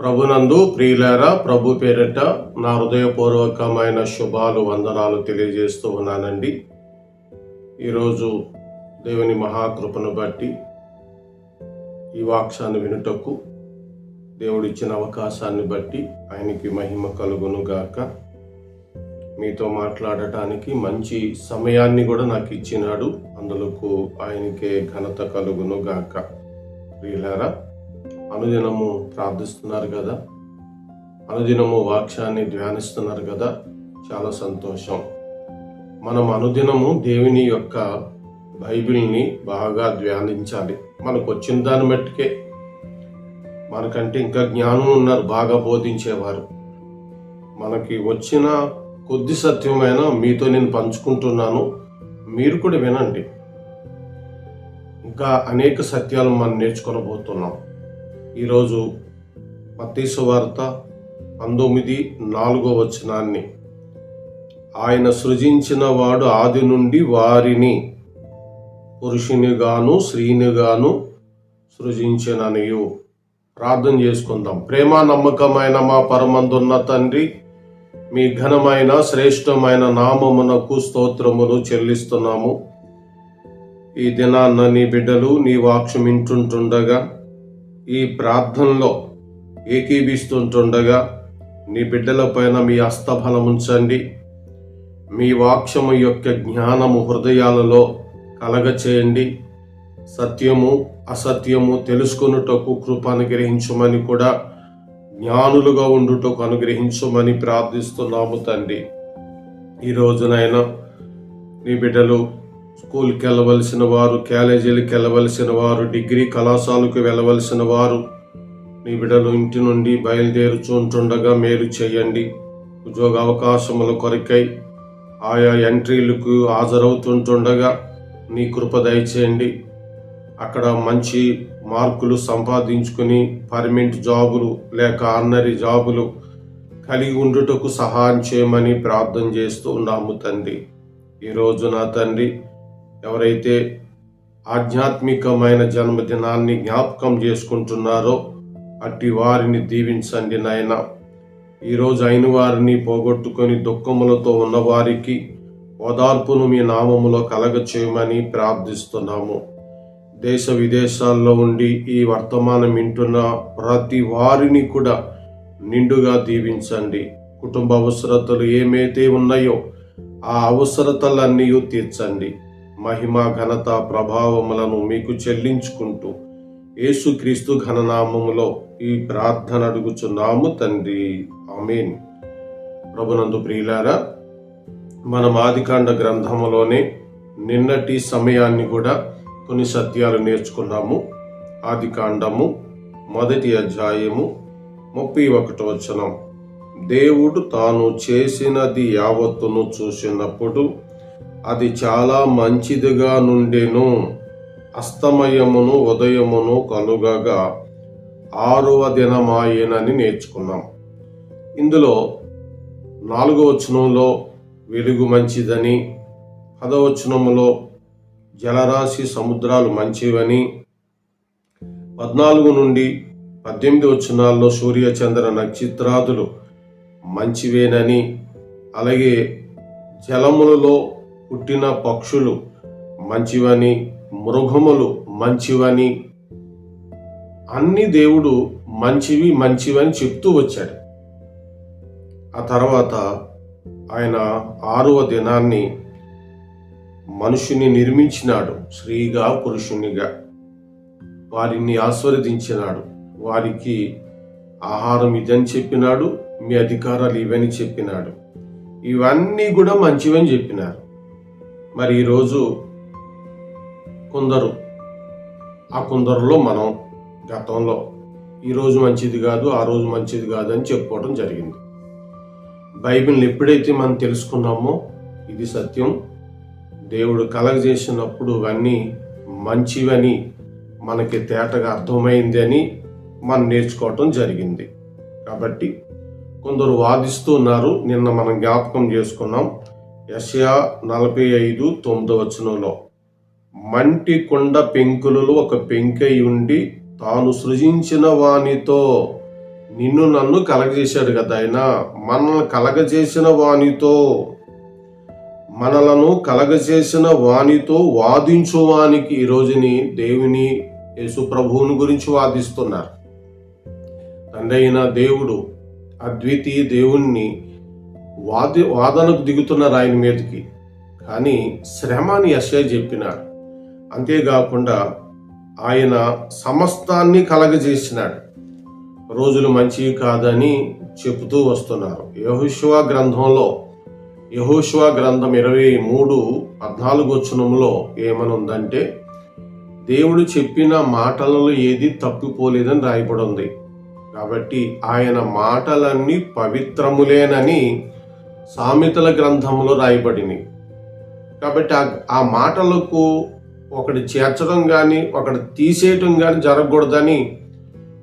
ప్రభునందు ప్రియులారా ప్రభు పేరిట నా హృదయపూర్వకమైన శుభాలు వందనాలు తెలియజేస్తూ ఉన్నానండి. ఈరోజు దేవుని మహాకృపను బట్టి ఈ వాక్సాన్ని వినుటకు దేవుడిచ్చిన అవకాశాన్ని బట్టి ఆయనకి మహిమ కలుగును గాక మీతో మాట్లాడటానికి మంచి సమయాన్ని కూడా నాకు ఇచ్చినాడు. అందులకు ఆయనకే ఘనత కలుగును గాక ప్రియులారా అనుదినము ప్రార్థిస్తున్నారు కదా? అనుదినము వాక్యాన్ని ధ్యానిస్తున్నారు కదా? చాలా సంతోషం. మనం అనుదినము దేవుని యొక్క బైబిల్ని బాగా ధ్యానించాలి. మనకు వచ్చిన దాన్ని మట్టుకే. మనకంటే ఇంకా జ్ఞానం ఉన్నారు బాగా బోధించేవారు. మనకి వచ్చిన కొద్ది సత్యమైన మీతో నేను పంచుకుంటున్నాను. మీరు కూడా వినండి. ఇంకా అనేక సత్యాలు మనం నేర్చుకొనబోతున్నాం ఈరోజు మతీసు వార్త పంతొమ్మిది నాలుగో వచనాన్ని. ఆయన సృజించిన వాడు ఆది నుండి వారిని పురుషునిగాను స్త్రీనిగాను సృజించిననియు. ప్రార్థన చేసుకుందాం. ప్రేమ నమ్మకమైన మా పరమందున్న తండ్రి మీ ఘనమైన శ్రేష్టమైన నామమునకు స్తోత్రములు చెల్లిస్తున్నాము. ఈ దినాన్న నీ బిడ్డలు నీ వాక్యం వింటుంటుండగా ఈ ప్రార్థనలో ఏకీభిస్తుంటుండగా నీ బిడ్డల పైన మీ హస్తఫలం ఉంచండి మీ వాక్యము యొక్క జ్ఞానము హృదయాలలో కలగచేయండి. సత్యము అసత్యము తెలుసుకొనుటకు కృప అనుగ్రహించమని కూడా జ్ఞానులుగా ఉండుటకు అనుగ్రహించమని ప్రార్థిస్తున్నాము తండ్రి. ఈ రోజునైనా నీ బిడ్డలు స్కూల్కి వెళ్ళవలసిన వారు కాలేజీలకు వెళ్ళవలసిన వారు డిగ్రీ కళాశాలకు వెళ్ళవలసిన వారు మీ బిడ్డలు ఇంటి నుండి బయలుదేరుచుంటుండగా మేలు చేయండి. ఉద్యోగ అవకాశముల కొరకై ఆయా ఎంట్రీలకు హాజరవుతుంటుండగా నీ కృప దయచేయండి. అక్కడ మంచి మార్కులు సంపాదించుకుని పర్మనెంట్ జాబులు లేక ఆర్నరీ జాబులు కలిగి ఉండుటకు సహాయం చేయమని ప్రార్థన చేస్తూ ఉన్నాము తండ్రి. ఈరోజు నా తండ్రి ఎవరైతే ఆధ్యాత్మికమైన జన్మదినాన్ని జ్ఞాపకం చేసుకుంటున్నారో అట్టి వారిని దీవించండి నాయన. ఈరోజు అయిన వారిని పోగొట్టుకొని దుఃఖములతో ఉన్నవారికి ఓదార్పును మీ నామములో కలగచేయమని ప్రార్థిస్తున్నాము. దేశ విదేశాల్లో ఉండి ఈ వర్తమానం వింటున్న ప్రతి వారిని కూడా నిండుగా దీవించండి. కుటుంబ అవసరతలు ఏమైతే ఉన్నాయో ఆ అవసరతలన్నీ తీర్చండి. మహిమ ఘనత ప్రభావములను మీకు చెల్లించుకుంటూ యేసుక్రీస్తు ఘననామములో ఈ ప్రార్థన అడుగుచున్నాము తండ్రి. ఆమెన్. ప్రభునందు ప్రియులారా మనం ఆదికాండ గ్రంథములోనే నిన్నటి సమయాన్ని కూడా కొన్ని సత్యాలు నేర్చుకున్నాము. ఆదికాండము మొదటి అధ్యాయము ముప్పై ఒకటి వచనం. దేవుడు తాను చేసినది యావత్తును చూసినప్పుడు అది చాలా మంచిదిగా నుండెను. అస్తమయమును ఉదయమును కలుగగా ఆరవ దినమాయేనని నేర్చుకున్నాం. ఇందులో నాలుగో వచనంలో వెలుగు మంచిదని పదవచనములో జలరాశి సముద్రాలు మంచివని పద్నాలుగు నుండి పద్దెనిమిది వచనాల్లో సూర్య చంద్ర నక్షత్రాదులు మంచివేనని అలాగే జలములలో పుట్టిన పక్షులు మంచివని మృగములు మంచివని అన్ని దేవుడు మంచివి మంచివని చెప్తూ వచ్చాడు. ఆ తర్వాత ఆయన ఆరవ దినాన్ని మనుషుని నిర్మించినాడు స్త్రీగా పురుషునిగా. వారిని ఆస్వాదించినాడు వారికి ఆహారం ఇదని చెప్పినాడు మీ అధికారాలు ఇవని చెప్పినాడు. ఇవన్నీ కూడా మంచివని చెప్పినారు. మరి ఈరోజు కొందరు ఆ కొందరులో మనం గతంలో ఈరోజు మంచిది కాదు ఆ రోజు మంచిది కాదు అని చెప్పుకోవడం జరిగింది. బైబిల్ని ఎప్పుడైతే మనం తెలుసుకున్నామో ఇది సత్యం. దేవుడు కలగజేసినప్పుడు అవన్నీ మంచివని మనకి తేటగా అర్థమైంది అని మనం నేర్చుకోవటం జరిగింది. కాబట్టి కొందరు వాదిస్తూ ఉన్నారు నిన్న మనం జ్ఞాపకం చేసుకున్నాం. యషయా నలభై ఐదు తొమ్మిదో వచనంలో మంటి కొండ పెంకులలో ఒక పెంకై ఉండి తాను సృజించిన వానితో నిన్ను నన్ను కలగజేశాడు కదా ఆయన. మనల్ని కలగజేసిన వానితో మనలను కలగజేసిన వానితో వాదించువానికి ఈరోజుని ఈ రోజుని దేవుని యేసు ప్రభువుని గురించి వాదిస్తున్నారు. తండ్రి అయిన దేవుడు అద్వితీయ దేవుణ్ణి వాది వాదనకు దిగుతున్నారు ఆయన మీదకి. కానీ శ్రమ అని యశయ చెప్పినాడు. అంతేకాకుండా ఆయన సమస్తాన్ని కలగజేసినాడు. రోజులు మంచివి కాదని చెబుతూ వస్తున్నారు. యహోశివ గ్రంథంలో యహోశివ గ్రంథం ఇరవై మూడు పద్నాలుగు వచనంలో ఏమనుందంటే దేవుడు చెప్పిన మాటలలో ఏది తప్పిపోలేదని రాయబడి ఉంది. కాబట్టి ఆయన మాటలన్నీ పవిత్రములేనని సామెతల గ్రంథంలో రాయబడినవి. కాబట్టి ఆ మాటలకు ఒకటి చేర్చడం కానీ ఒకటి తీసేయటం కానీ జరగకూడదని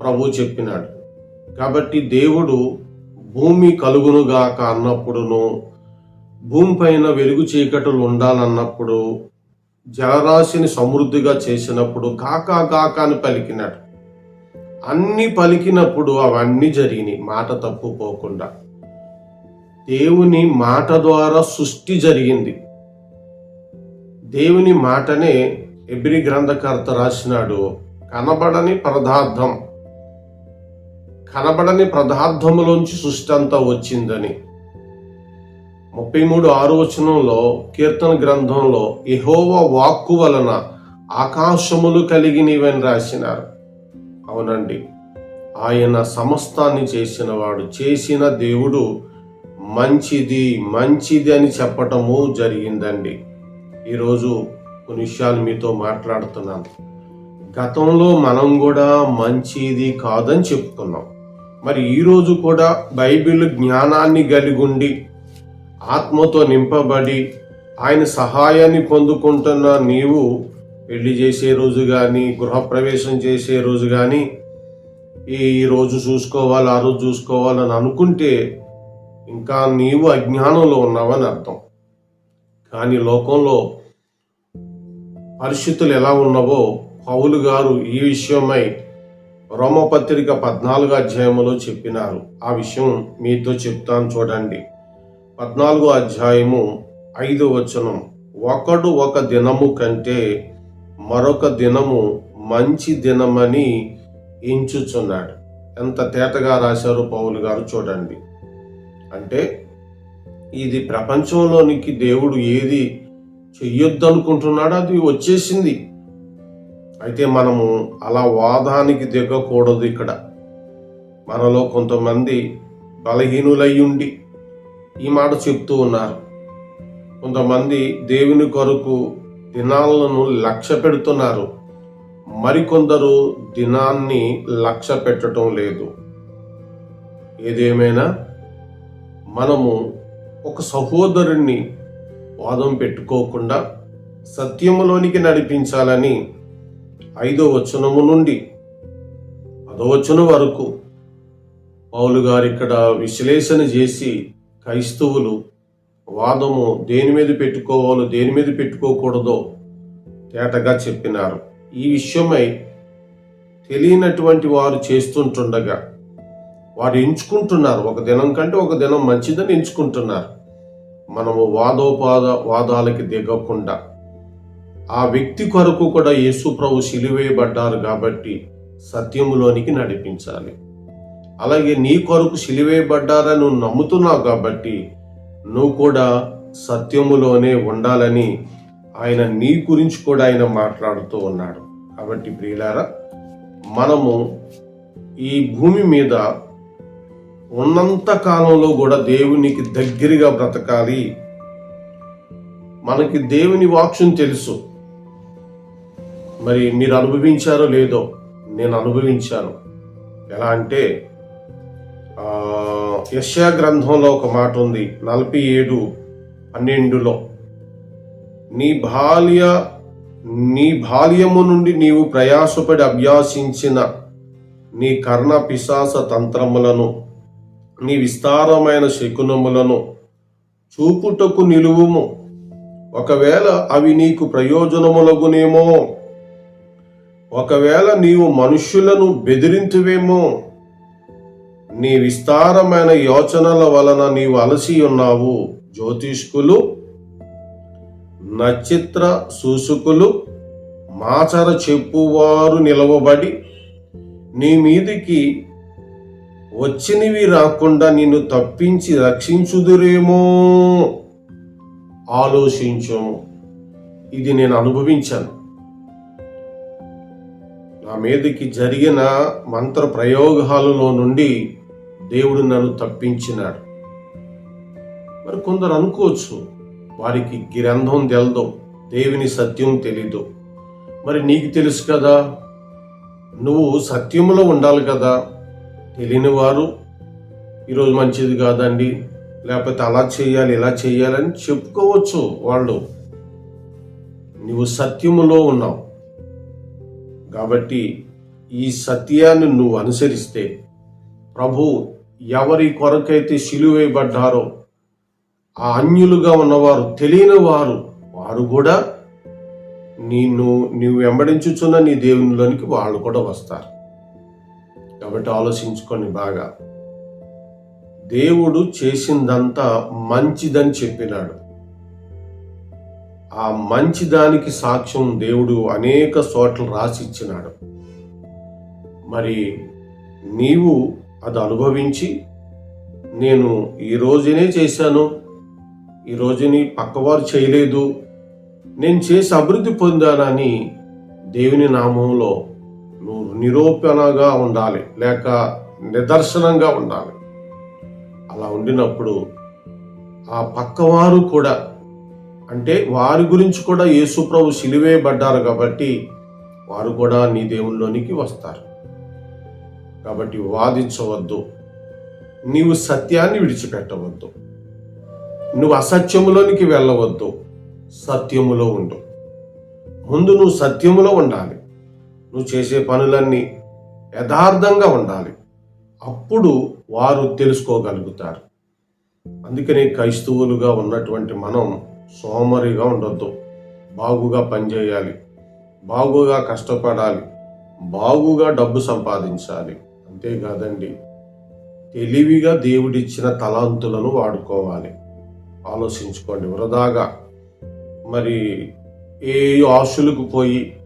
ప్రభు చెప్పినాడు. కాబట్టి దేవుడు భూమి కలుగునుగాక అన్నప్పుడును భూమిపైన వెలుగు చీకటలు ఉండాలన్నప్పుడు జలరాశిని సమృద్ధిగా చేసినప్పుడు కాకా కాక అని పలికినాడు. అన్ని పలికినప్పుడు అవన్నీ జరిగినాయి మాట తప్పుపోకుండా దేవుని మాట ద్వారా సృష్టి జరిగింది. దేవుని మాటనే ఎబ్రి గ్రంథకర్త రాసినాడు. కనబడని పదార్థం. కనబడని పదార్థములోంచి సృష్టి అంతా వచ్చిందని. ముప్పై మూడు ఆరు వచనంలో కీర్తన గ్రంథంలో యెహోవా వాక్కు వలన ఆకాశములు కలిగినవని రాసినారు. అవునండి. ఆయన సమస్తాన్ని చేసినవాడు చేసిన దేవుడు మంచిది మంచిది అని చెప్పటము జరిగిందండి. ఈరోజు కొన్ని విషయాలు మీతో మాట్లాడుతున్నాను. గతంలో మనం కూడా మంచిది కాదని చెప్పుకున్నాం మరి ఈరోజు కూడా బైబిల్ జ్ఞానాన్ని కలిగి ఉండి ఆత్మతో నింపబడి ఆయన సహాయాన్ని పొందుకుంటున్న నీవు పెళ్ళి చేసే రోజు కానీ గృహప్రవేశం చేసే రోజు కానీ ఈ రోజు చూసుకోవాలి ఆ రోజు చూసుకోవాలని అనుకుంటే ఇంకా నీవు అజ్ఞానంలో ఉన్నావని అర్థం. కానీ లోకంలో పరిస్థితులు ఎలా ఉన్నవో పౌలు గారు ఈ విషయమై రోమపత్రిక పద్నాలుగు అధ్యాయములో చెప్పినారు. ఆ విషయం మీతో చెప్తాను చూడండి. పద్నాలుగో అధ్యాయము ఐదు వచనం. ఒకడు ఒక దినము కంటే మరొక దినము మంచి దినమని ఎంచుచున్నాడు. ఎంత తేటగా రాశారు పౌలు గారు చూడండి. అంటే ఇది ప్రపంచంలోనికి దేవుడు ఏది చెయ్యొద్దు అనుకుంటున్నాడో అది వచ్చేసింది. అయితే మనము అలా వాదానికి దిగకూడదు ఇక్కడ. మనలో కొంతమంది బలహీనులై ఉండి ఈ మాట చెప్తూ ఉన్నారు. కొంతమంది దేవుని కొరకు దినాలను లక్ష్య పెడుతున్నారు. మరికొందరు దినాన్ని లక్ష్య పెట్టడం లేదు. ఏదేమైనా మనము ఒక సహోదరుణ్ణి వాదం పెట్టుకోకుండా సత్యములోనికి నడిపించాలని ఐదో వచనము నుండి పదో వచనం వరకు పౌలు గారు ఇక్కడ విశ్లేషణ చేసి క్రైస్తవులు వాదము దేని మీద పెట్టుకోవాలో దేని మీద పెట్టుకోకూడదో తేటగా చెప్పినారు. ఈ విషయమై తెలియనటువంటి వారు చేస్తుంటుండగా వారు ఎంచుకుంటున్నారు. ఒక దినం కంటే ఒక దినం మంచిదని ఎంచుకుంటున్నారు. మనము వాదోపాద వాదాలకి దిగకుండా ఆ వ్యక్తి కొరకు కూడా యేసు ప్రభు సిలివేయబడ్డారు కాబట్టి సత్యములోనికి నడిపించాలి. అలాగే నీ కొరకు సిలివేయబడ్డారని నువ్వు నమ్ముతున్నావు కాబట్టి నువ్వు కూడా సత్యములోనే ఉండాలని ఆయన నీ గురించి కూడా ఆయన మాట్లాడుతూ ఉన్నాడు. కాబట్టి ప్రియులారా మనము ఈ భూమి మీద ఉన్నంత కాలంలో కూడా దేవునికి దగ్గరగా బ్రతకాలి. మనకి దేవుని వాక్యం తెలుసు. మరి మీరు అనుభవించారో లేదో నేను అనుభవించాను. ఎలా అంటే యశ్యా గ్రంథంలో ఒక మాట ఉంది నలభై ఏడు పన్నెండులో. నీ బాల్య నీ బాల్యము నుండి నీవు ప్రయాసపడి అభ్యాసించిన నీ కర్ణ పిశాస తంత్రములను నీ విస్తారమైన శకునములను చూపుటకు నిలువుము. ఒకవేళ అవి నీకు ప్రయోజనములగునేమో ఒకవేళ నీవు మనుష్యులను బెదిరింతువేమో నీ విస్తారమైన యోచనల వలన నీవు అలసి ఉన్నావు. జ్యోతిష్కులు నక్షత్ర సూసుకులు మాచర చెప్పువారు నిలవబడి నీ మీదికి వచ్చినవి రాకుండా నిన్ను తప్పించి రక్షించుదురేమో. ఆలోచించము. ఇది నేను అనుభవించాను. నా మీదకి జరిగిన మంత్ర ప్రయోగాలలో నుండి దేవుడు నన్ను తప్పించినాడు. మరి కొందరు అనుకోవచ్చు వారికి గ్రంథం తెలదు దేవుని సత్యం తెలీదు. మరి నీకు తెలుసు కదా నువ్వు సత్యంలో ఉండాలి కదా. తెలియని వారు ఈరోజు మంచిది కాదండి లేకపోతే అలా చేయాలి ఇలా చేయాలని చెప్పుకోవచ్చు వాళ్ళు. నువ్వు సత్యములో ఉన్నావు. కాబట్టి ఈ సత్యాన్ని నువ్వు అనుసరిస్తే ప్రభు ఎవరి కొరకైతే సిలువేయబడ్డారో ఆ అన్యులుగా ఉన్నవారు తెలియని వారు వారు కూడా నిన్ను నువ్వు వెంబడించుచున్న నీ దేవునిలోనికి వాళ్ళు కూడా వస్తారు. కాబట్టి ఆలోచించుకోండి బాగా. దేవుడు చేసిందంతా మంచిదని చెప్పినాడు. ఆ మంచి దానికి సాక్ష్యం దేవుడు అనేక చోట్ల రాసి ఇచ్చినాడు. మరి నీవు అది అనుభవించి నేను ఈ రోజునే చేశాను ఈ రోజుని పక్కవారు చేయలేదు నేను చేసి అభివృద్ధి పొందానని దేవుని నామంలో నువ్వు నిరూపణగా ఉండాలి లేక నిదర్శనంగా ఉండాలి. అలా ఉండినప్పుడు ఆ పక్కవారు కూడా అంటే వారి గురించి కూడా యేసుప్రభు సిలివేయబడ్డారు కాబట్టి వారు కూడా నీ దేవుల్లోనికి వస్తారు. కాబట్టి వాదించవద్దు. నీవు సత్యాన్ని విడిచిపెట్టవద్దు. నువ్వు అసత్యములోనికి వెళ్ళవద్దు. సత్యములో ఉండు. ముందు నువ్వు సత్యములో ఉండాలి. నువ్వు చేసే పనులన్నీ యథార్థంగా ఉండాలి. అప్పుడు వారు తెలుసుకోగలుగుతారు. అందుకని క్రైస్తవులుగా ఉన్నటువంటి మనం సోమరిగా ఉండొద్దు. బాగుగా పనిచేయాలి. బాగుగా కష్టపడాలి. బాగుగా డబ్బు సంపాదించాలి. అంతేకాదండి తెలివిగా దేవుడిచ్చిన తలాంతులను వాడుకోవాలి. ఆలోచించుకోండి వృధాగా మరి ఏ ఆశులకు పోయి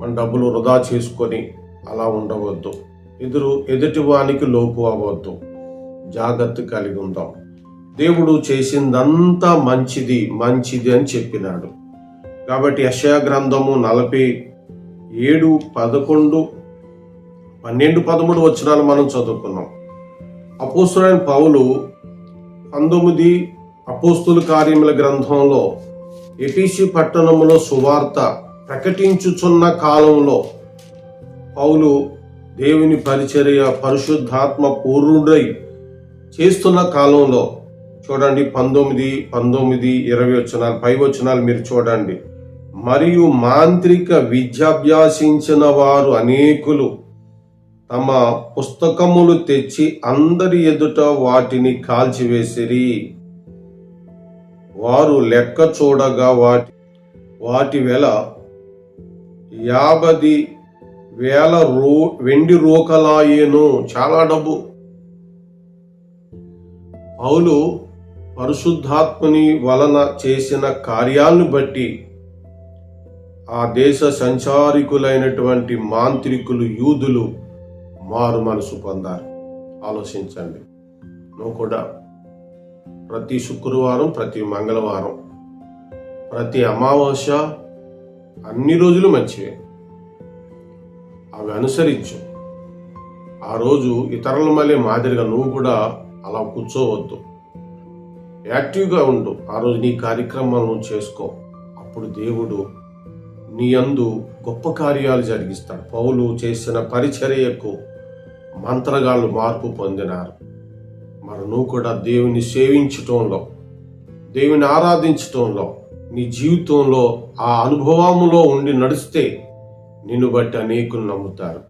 మన డబ్బులు వృధా చేసుకొని అలా ఉండవద్దు. ఎదురు ఎదుటివానికి లోపు అవ్వద్దు. జాగ్రత్త కలిగి ఉందాం. దేవుడు చేసిందంతా మంచిది మంచిది అని చెప్పినాడు. కాబట్టి యశయ గ్రంథము నలభై ఏడు పదకొండు పన్నెండు పదమూడు వచనాలు మనం చదువుకున్నాం. అపోస్తులైన పౌలు పంతొమ్మిది అపోస్తుల కార్యముల గ్రంథంలో ఎపిసి పట్టణములో సువార్త ప్రకటించుచున్న కాలంలో పౌలు దేవుని పరిచర్య పరిశుద్ధాత్మ పూర్ణుడై చేస్తున్న కాలంలో చూడండి పంతొమ్మిది పంతొమ్మిది ఇరవై వచనాలు పై వచనాలు మీరు చూడండి. మరియు మాంత్రిక విద్యాభ్యాసించిన వారు అనేకులు తమ పుస్తకములు తెచ్చి అందరి ఎదుట వాటిని కాల్చివేసిరి. వారు లెక్క చూడగా వాటి వాటి వెల యాభది వేల రూ వెండి రూకలాయేను. చాలా డబ్బు. పౌలు పరిశుద్ధాత్మని వలన చేసిన కార్యాలను బట్టి ఆ దేశ సంచారికులైనటువంటి మాంత్రికులు యూదులు మారు మనసు పొందారు. ఆలోచించండి. నువ్వు కూడా ప్రతి శుక్రవారం ప్రతి మంగళవారం ప్రతి అమావాస్య అన్ని రోజులు మంచివే. అవి అనుసరించు. ఆ రోజు ఇతరుల మళ్ళీ మాదిరిగా నువ్వు కూడా అలా కూర్చోవద్దు. యాక్టివ్గా ఉండు. ఆ రోజు నీ కార్యక్రమాలను చేసుకో. అప్పుడు దేవుడు నీ అందు గొప్ప కార్యాలు జరిగిస్తాడు. పౌలు చేసిన పరిచర్యకు మంత్రగాళ్ళు మార్పు పొందినారు. మరి నువ్వు కూడా దేవుని సేవించటంలో దేవుని ఆరాధించటంలో నీ జీవితంలో ఆ అనుభవములో ఉండి నడిస్తే నిన్ను బట్టి అనేకులు నమ్ముతారు.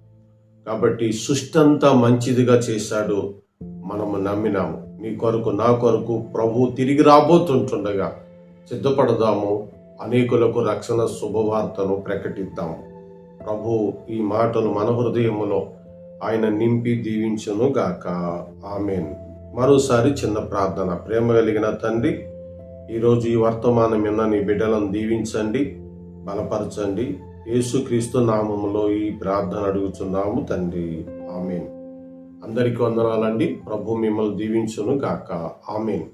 కాబట్టి సృష్టి అంతా మంచిదిగా చేశాడు మనము నమ్మినాము. నీ కొరకు నా కొరకు ప్రభు తిరిగి రాబోతుంటుండగా సిద్ధపడదాము. అనేకులకు రక్షణ శుభవార్తను ప్రకటిద్దాము. ప్రభు ఈ మాటలు మన హృదయములో ఆయన నింపి దీవించును గాక ఆమెన్. మరోసారి చిన్న ప్రార్థన. ప్రేమ కలిగిన తండ్రి ఈరోజు ఈ వర్తమానం విన్న నీ బిడ్డలను దీవించండి బలపరచండి. యేసుక్రీస్తు నామములో ఈ ప్రార్థన అడుగుతున్నాము తండ్రి. ఆమెన్. అందరికీ వందనాలండి. ప్రభు మిమ్మల్ని దీవించును గాక ఆమెన్.